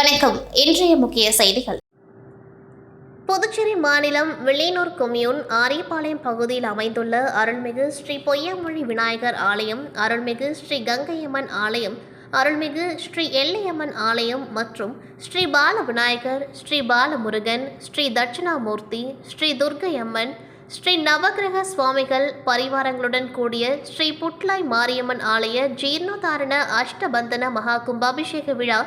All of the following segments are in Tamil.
வணக்கம். இன்றைய முக்கிய செய்திகள். புதுச்சேரி மாநிலம் வில்லியனூர் கொம்யூன் ஆரியபாளையம் பகுதியில் அமைந்துள்ள அருள்மிகு ஸ்ரீ பொய்யாமொழி விநாயகர் ஆலயம் அருள்மிகு ஸ்ரீ கங்கையம்மன் ஆலயம் அருள்மிகு ஸ்ரீ எல்லையம்மன் ஆலயம் மற்றும் ஸ்ரீ பால விநாயகர் ஸ்ரீ பாலமுருகன் ஸ்ரீ தட்சிணாமூர்த்தி ஸ்ரீ துர்க்கையம்மன் ஸ்ரீ நவக்கிரக சுவாமிகள் பரிவாரங்களுடன் கூடிய ஸ்ரீ புட்லாய் மாரியம்மன் ஆலய ஜீர்ணோதாரண அஷ்டபந்தன மகா கும்பாபிஷேக விழா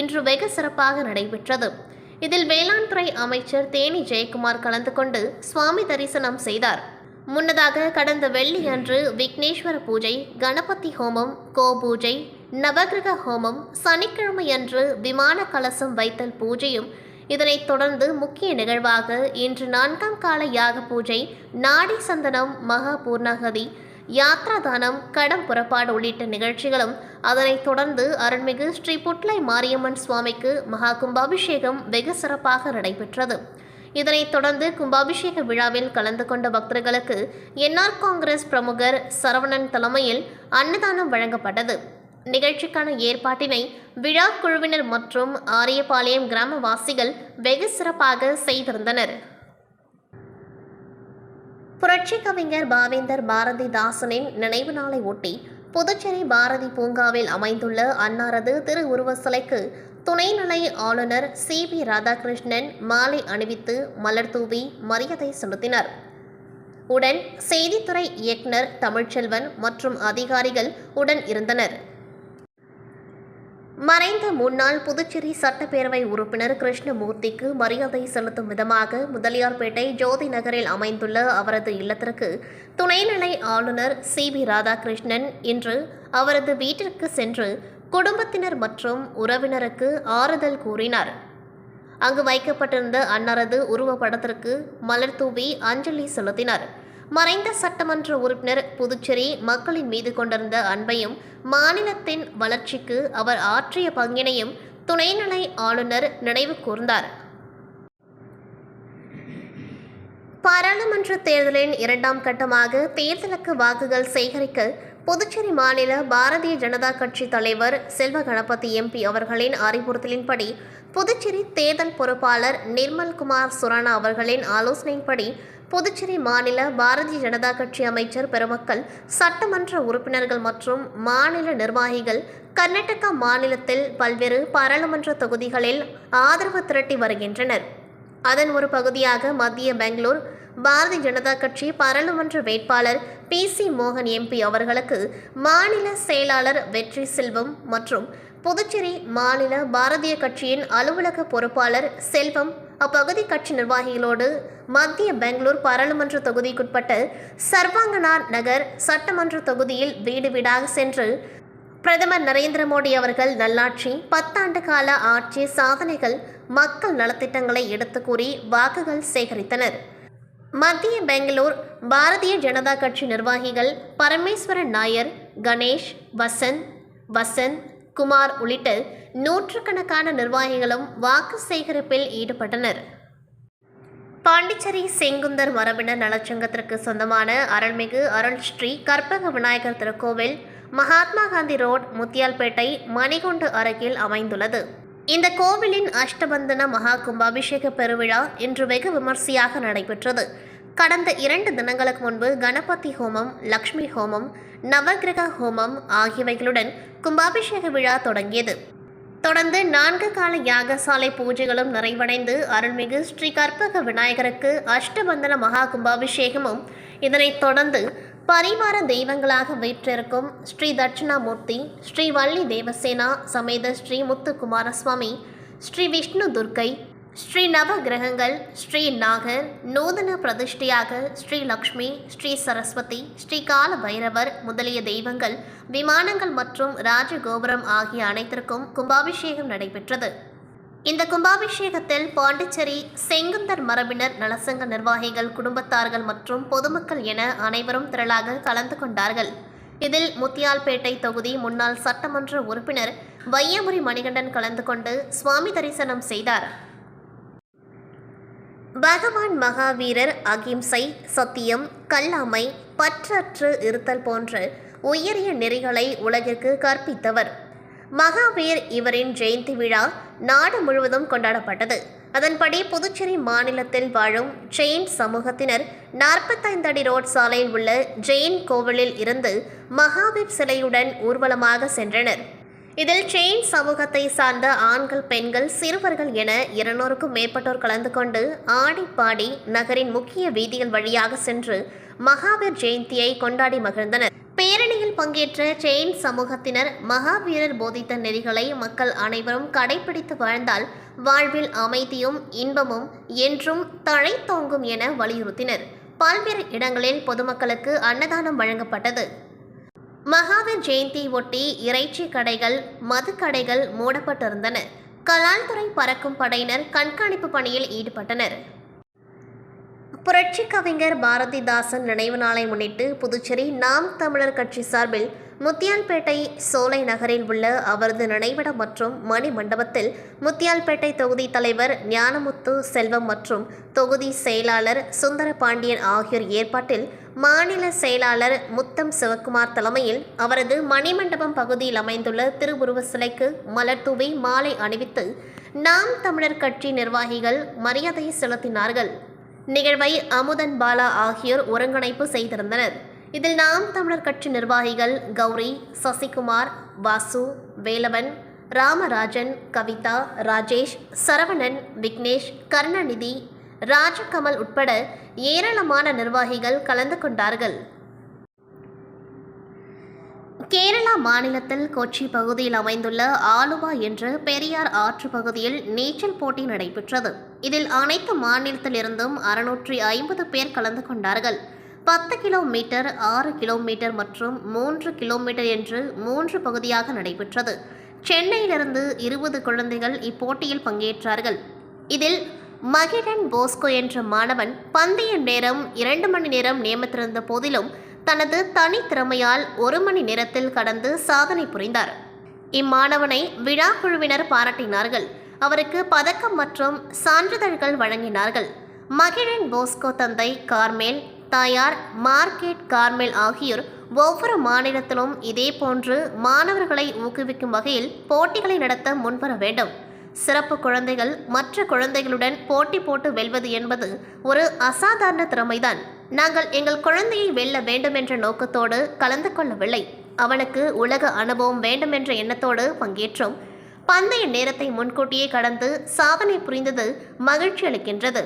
இன்று வெகு சிறப்பாக நடைபெற்றது. இதில் வேளாண் துறை அமைச்சர் தேனி ஜெயக்குமார் கலந்து கொண்டு சுவாமி தரிசனம் செய்தார். முன்னதாக கடந்த வெள்ளி அன்று விக்னேஸ்வர பூஜை கணபதி ஹோமம் கோபூஜை நவகிரக ஹோமம் சனிக்கிழமை அன்று விமான கலசம் வைத்தல் பூஜையும் இதனைத் தொடர்ந்து முக்கிய நிகழ்வாக இன்று நான்காம் கால யாக பூஜை நாடி சந்தனம் மகா பூர்ணாகதி யாத்ரா தானம் கடம் புறப்பாடு உள்ளிட்ட நிகழ்ச்சிகளும் அதனைத் தொடர்ந்து அருள்மிகு ஸ்ரீ புட்லை மாரியம்மன் சுவாமிக்கு மகா கும்பாபிஷேகம் வெகு சிறப்பாக நடைபெற்றது. இதனைத் தொடர்ந்து கும்பாபிஷேக விழாவில் கலந்து கொண்ட பக்தர்களுக்கு என்ஆர் காங்கிரஸ் பிரமுகர் சரவணன் தலைமையில் அன்னதானம் வழங்கப்பட்டது. நிகழ்ச்சிக்கான ஏற்பாட்டினை விழா குழுவினர் மற்றும் ஆரியபாளையம் கிராமவாசிகள் வெகு சிறப்பாக செய்திருந்தனர். புரட்சி கவிஞர் பாவேந்தர் பாரதிதாசனின் நினைவு நாளை ஒட்டி புதுச்சேரி பாரதி பூங்காவில் அமைந்துள்ள அன்னாரது திருவுருவ சிலைக்கு துணைநிலை ஆளுநர் சி பி ராதாகிருஷ்ணன் மாலை அணிவித்து மலர் தூவி மரியாதை செலுத்தினார். உடன் செய்தித்துறை இயக்குனர் தமிழ்ச்செல்வன் மற்றும் அதிகாரிகள் உடன் இருந்தனர். மறைந்த முன்னாள் புதுச்சேரி சட்டப்பேரவை உறுப்பினர் கிருஷ்ணமூர்த்திக்கு மரியாதை செலுத்தும் விதமாக முதலியார்பேட்டை ஜோதி நகரில் அமைந்துள்ள அவரது இல்லத்திற்கு துணைநிலை ஆளுநர் சி பி ராதாகிருஷ்ணன் இன்று அவரது வீட்டிற்கு சென்று குடும்பத்தினர் மற்றும் உறவினருக்கு ஆறுதல் கூறினார். அங்கு வைக்கப்பட்டிருந்த அன்னாரது உருவப்படத்திற்கு மலர் தூவி அஞ்சலி செலுத்தினார். மறைந்த சட்டமன்ற உறுப்பினர் புதுச்சேரி மக்களின் மீது கொண்டிருந்த அன்பையும் மாநிலத்தின் வளர்ச்சிக்கு அவர் ஆற்றிய பங்கினையும் துணைநிலை ஆளுநர் நினைவு கூர்ந்தார். பாராளுமன்ற தேர்தலின் இரண்டாம் கட்டமாக தேர்தலுக்கு வாக்குகள் சேகரிக்க புதுச்சேரி மாநில பாரதிய ஜனதா கட்சி தலைவர் செல்வ கணபதி எம்பி அவர்களின் அறிவுறுத்தலின்படி புதுச்சேரி தேர்தல் பொறுப்பாளர் நிர்மல்குமார் சுரானா அவர்களின் ஆலோசனையின்படி புதுச்சேரி மாநில பாரதிய ஜனதா கட்சி அமைச்சர் பெருமக்கள் சட்டமன்ற உறுப்பினர்கள் மற்றும் மாநில நிர்வாகிகள் கர்நாடகா மாநிலத்தில் பல்வேறு பாராளுமன்ற தொகுதிகளில் ஆதரவு திரட்டி வருகின்றனர். அதன் ஒரு பகுதியாக மத்திய பெங்களூர் பாரதிய ஜனதா கட்சி பாராளுமன்ற வேட்பாளர் பி சி மோகன் எம்பி அவர்களுக்கு மாநில செயலாளர் வெற்றி செல்வம் மற்றும் புதுச்சேரி மாநில பாரதிய கட்சியின் அலுவலக பொறுப்பாளர் செல்வம் அப்பகுதி கட்சி நிர்வாகிகளோடு மத்திய பெங்களூர் பாராளுமன்ற தொகுதிக்குட்பட்ட சர்வாங்கனார் நகர் சட்டமன்ற தொகுதியில் வீடு வீடாக சென்று பிரதமர் நரேந்திர மோடி அவர்கள் நல்லாட்சி பத்தாண்டு கால ஆட்சி சாதனைகள் மக்கள் நலத்திட்டங்களை எடுத்து கூறி வாக்குகள் சேகரித்தனர். மத்திய பெங்களூர் பாரதிய ஜனதா கட்சி நிர்வாகிகள் பரமேஸ்வரன் நாயர் கணேஷ் வசந்த் வசந்த் குமார் உள்ளிட்ட நூற்றுக்கணக்கான நிர்வாகிகளும் வாக்கு சேகரிப்பில் ஈடுபட்டனர். பாண்டிச்சேரி செங்குந்தர் மரபினர் நலச்சங்கத்திற்கு சொந்தமான அருள்மிகு அருள் ஸ்ரீ கற்பக விநாயகர் திருக்கோவில் மகாத்மா காந்தி ரோட் முத்தியால்பேட்டை மணிகுண்டு அருகில் அமைந்துள்ளது. இந்த கோவிலின் அஷ்டபந்தன மகா கும்பாபிஷேக பெருவிழா இன்று வெகு விமர்சையாக நடைபெற்றது. கடந்த இரண்டு தினங்களுக்கு முன்பு கணபதி ஹோமம் லக்ஷ்மி ஹோமம் நவகிரக ஹோமம் ஆகியவைகளுடன் கும்பாபிஷேக விழா தொடங்கியது. தொடர்ந்து நான்கு கால யாகசாலை பூஜைகளும் நிறைவடைந்து அருள்மிகு ஸ்ரீ கற்பக விநாயகருக்கு அஷ்டபந்தன மகா கும்பாபிஷேகமும் இதனைத் தொடர்ந்து பரிவார தெய்வங்களாக வீற்றிருக்கும் ஸ்ரீ தட்சிணாமூர்த்தி ஸ்ரீ வள்ளி தேவசேனா சமேத ஸ்ரீ முத்துக்குமாரசுவாமி ஸ்ரீ விஷ்ணு துர்க்கை ஸ்ரீ நவ கிரகங்கள் ஸ்ரீ நாகர் நூதன பிரதிஷ்டையாக ஸ்ரீ லக்ஷ்மி ஸ்ரீ சரஸ்வதி ஸ்ரீ கால பைரவர் முதலிய தெய்வங்கள் விமானங்கள் மற்றும் ராஜகோபுரம் ஆகிய அனைத்திற்கும் கும்பாபிஷேகம் நடைபெற்றது. இந்த கும்பாபிஷேகத்தில் பாண்டிச்சேரி செங்குந்தர் மரபினர் நலசங்க நிர்வாகிகள் குடும்பத்தார்கள் மற்றும் பொதுமக்கள் என அனைவரும் திரளாக கலந்து கொண்டார்கள். இதில் முத்தியால்பேட்டை தொகுதி முன்னாள் சட்டமன்ற உறுப்பினர் வையமுரி மணிகண்டன் கலந்து கொண்டு சுவாமி தரிசனம் செய்தார். பகவான் மகாவீரர் அகிம்சை சத்தியம் கல்லாமை பற்றற்று இருத்தல் போன்ற உயரிய நெறிகளை உலகிற்கு கற்பித்தவர். மகாவீர் இவரின் ஜெயந்தி விழா நாடு முழுவதும் கொண்டாடப்பட்டது. அதன்படி புதுச்சேரி மாநிலத்தில் வாழும் ஜெயின் சமூகத்தினர் நாற்பத்தைந்து அடி ரோட் சாலையில் உள்ள ஜெயின் கோவிலில் இருந்து மகாவீர் சிலையுடன் ஊர்வலமாக சென்றனர். இதில் செயின் சமூகத்தை சார்ந்த ஆண்கள் பெண்கள் சிறுவர்கள் என இருநூறுக்கும் மேற்பட்டோர் கலந்து கொண்டு ஆடி பாடி நகரின் முக்கிய வீதிகள் வழியாக சென்று மகாவீர் ஜெயந்தியை கொண்டாடி மகிழ்ந்தனர். பேரணியில் பங்கேற்ற செயின் சமூகத்தினர் மகாவீரர் போதித்த நெறிகளை மக்கள் அனைவரும் கடைபிடித்து வாழ்ந்தால் வாழ்வில் அமைதியும் இன்பமும் என்றும் தழைத்தோங்கும் என வலியுறுத்தினர். பல்வேறு இடங்களில் பொதுமக்களுக்கு அன்னதானம் வழங்கப்பட்டது. மகாவீர் ஜெயந்தி ஒட்டி இறைச்சி கடைகள் மது கடைகள் மூடப்பட்டிருந்தன. கலால்துறை பறக்கும் படையினர் கண்காணிப்பு பணியில் ஈடுபட்டனர். புரட்சி கவிஞர் பாரதிதாசன் நினைவு நாளை முன்னிட்டு புதுச்சேரி நாம் தமிழர் கட்சி சார்பில் முத்தியால்பேட்டை சோலை நகரில் உள்ள அவரது நினைவிடம் மற்றும் மணி மண்டபத்தில் முத்தியால்பேட்டை தொகுதி தலைவர் ஞானமுத்து செல்வம் மற்றும் தொகுதி செயலாளர் சுந்தர பாண்டியன் ஆகியோர் ஏற்பாட்டில் மாநில செயலாளர் முத்தம் சிவக்குமார் தலைமையில் அவரது மணிமண்டபம் பகுதியில் அமைந்துள்ள திருவுருவ சிலைக்கு மலர் தூவி மாலை அணிவித்து நாம் தமிழர் கட்சி நிர்வாகிகள் மரியாதை செலுத்தினார்கள். நிகழ்வை அமுதன் பாலா ஆகியோர் ஒருங்கிணைப்பு செய்திருந்தனர். இதில் நாம் தமிழர் கட்சி நிர்வாகிகள் கௌரி சசிகுமார் வாசு வேலவன் ராமராஜன் கவிதா ராஜேஷ் சரவணன் விக்னேஷ் கருணாநிதி ராஜகமல் உட்பட ஏராளமான நிர்வாகிகள் கலந்து கொண்டார்கள். கேரளா மாநிலத்தில் கொச்சி பகுதியில் அமைந்துள்ள ஆலுவா என்ற பெரியார் ஆற்று பகுதியில் நீச்சல் போட்டி நடைபெற்றது. இதில் அனைத்து மாநிலத்திலிருந்தும் அறுநூற்றி ஐம்பது பேர் கலந்து கொண்டார்கள். பத்து கிலோமீட்டர் ஆறு கிலோமீட்டர் மற்றும் மூன்று கிலோமீட்டர் என்று மூன்று பகுதியாக நடைபெற்றது. சென்னையிலிருந்து இருபது குழந்தைகள் இப்போட்டியில் பங்கேற்றார்கள். இதில் மகிழன் போஸ்கோ என்ற மாணவன் பந்தய நேரம் இரண்டு மணி நேரம் நியமித்திருந்த போதிலும் தனது தனித்திறமையால் ஒரு மணி நேரத்தில் கடந்து சாதனை புரிந்தார். இம்மாணவனை விழா குழுவினர் பாராட்டினார்கள். அவருக்கு பதக்கம் மற்றும் சான்றிதழ்கள் வழங்கினார்கள். மகிழன் போஸ்கோ தந்தை கார்மேல் தாயார் மார்க்கெட் கார்மேல் ஆகியோர் ஒவ்வொரு மாநிலத்திலும் இதேபோன்று மாணவர்களை ஊக்குவிக்கும் வகையில் போட்டிகளை நடத்த முன்வர வேண்டும். சிறப்பு குழந்தைகள் மற்ற குழந்தைகளுடன் போட்டி போட்டு வெல்வது என்பது ஒரு அசாதாரண திறமைதான். நாங்கள் எங்கள் குழந்தையை வெல்ல வேண்டும் என்ற நோக்கத்தோடு கலந்து கொள்ளவில்லை. அவனுக்கு உலக அனுபவம் வேண்டும் என்ற எண்ணத்தோடு பங்கேற்றோம். பந்தய நேரத்தை முன்கூட்டியே கடந்து சாதனை புரிந்தது மகிழ்ச்சி அளிக்கின்றது.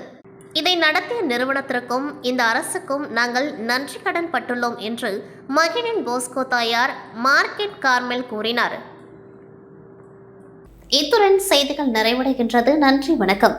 இதை நடத்திய நிறுவனத்திற்கும் இந்த அரசுக்கும் நாங்கள் நன்றி கடன் பட்டுள்ளோம் என்று மகிழின் போஸ்கோ தாயார் மார்க்கெட் கார்மெல் கூறினார். இத்துடன் செய்திகள் நிறைவடைகின்றது. நன்றி வணக்கம்.